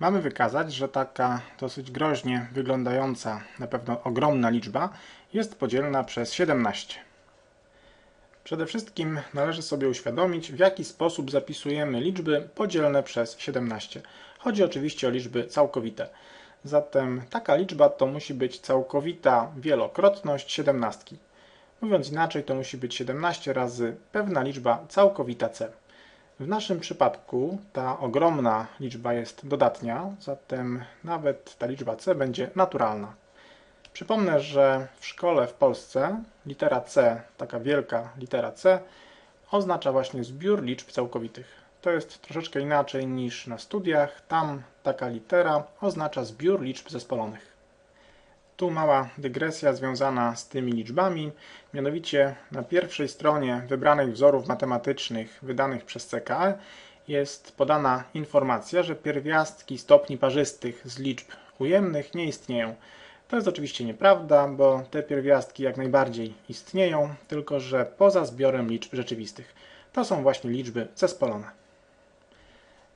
Mamy wykazać, że taka dosyć groźnie wyglądająca, na pewno ogromna liczba jest podzielna przez 17. Przede wszystkim należy sobie uświadomić, w jaki sposób zapisujemy liczby podzielne przez 17. Chodzi oczywiście o liczby całkowite. Zatem taka liczba to musi być całkowita wielokrotność 17. Mówiąc inaczej, to musi być 17 razy pewna liczba całkowita c. W naszym przypadku ta ogromna liczba jest dodatnia, zatem nawet ta liczba c będzie naturalna. Przypomnę, że w szkole w Polsce litera c, taka wielka litera c, oznacza właśnie zbiór liczb całkowitych. To jest troszeczkę inaczej niż na studiach. Tam taka litera oznacza zbiór liczb zespolonych. Tu mała dygresja związana z tymi liczbami, mianowicie na pierwszej stronie wybranych wzorów matematycznych wydanych przez CKE jest podana informacja, że pierwiastki stopni parzystych z liczb ujemnych nie istnieją. To jest oczywiście nieprawda, bo te pierwiastki jak najbardziej istnieją, tylko że poza zbiorem liczb rzeczywistych. To są właśnie liczby zespolone.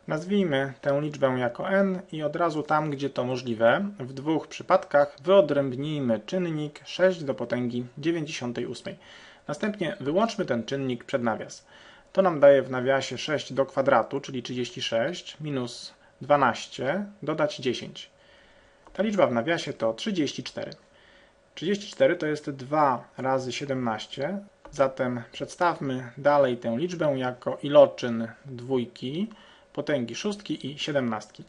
Nazwijmy tę liczbę jako n i od razu tam, gdzie to możliwe, w dwóch przypadkach wyodrębnijmy czynnik 6 do potęgi 98. Następnie wyłączmy ten czynnik przed nawias. To nam daje w nawiasie 6 do kwadratu, czyli 36, minus 12, dodać 10. Ta liczba w nawiasie to 34. 34 to jest 2 razy 17, zatem przedstawmy dalej tę liczbę jako iloczyn dwójki, potęgi szóstki i siedemnastki.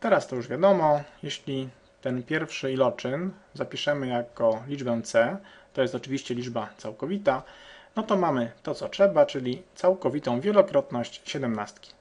Teraz to już wiadomo, jeśli ten pierwszy iloczyn zapiszemy jako liczbę c, to jest oczywiście liczba całkowita, no to mamy to co trzeba, czyli całkowitą wielokrotność siedemnastki.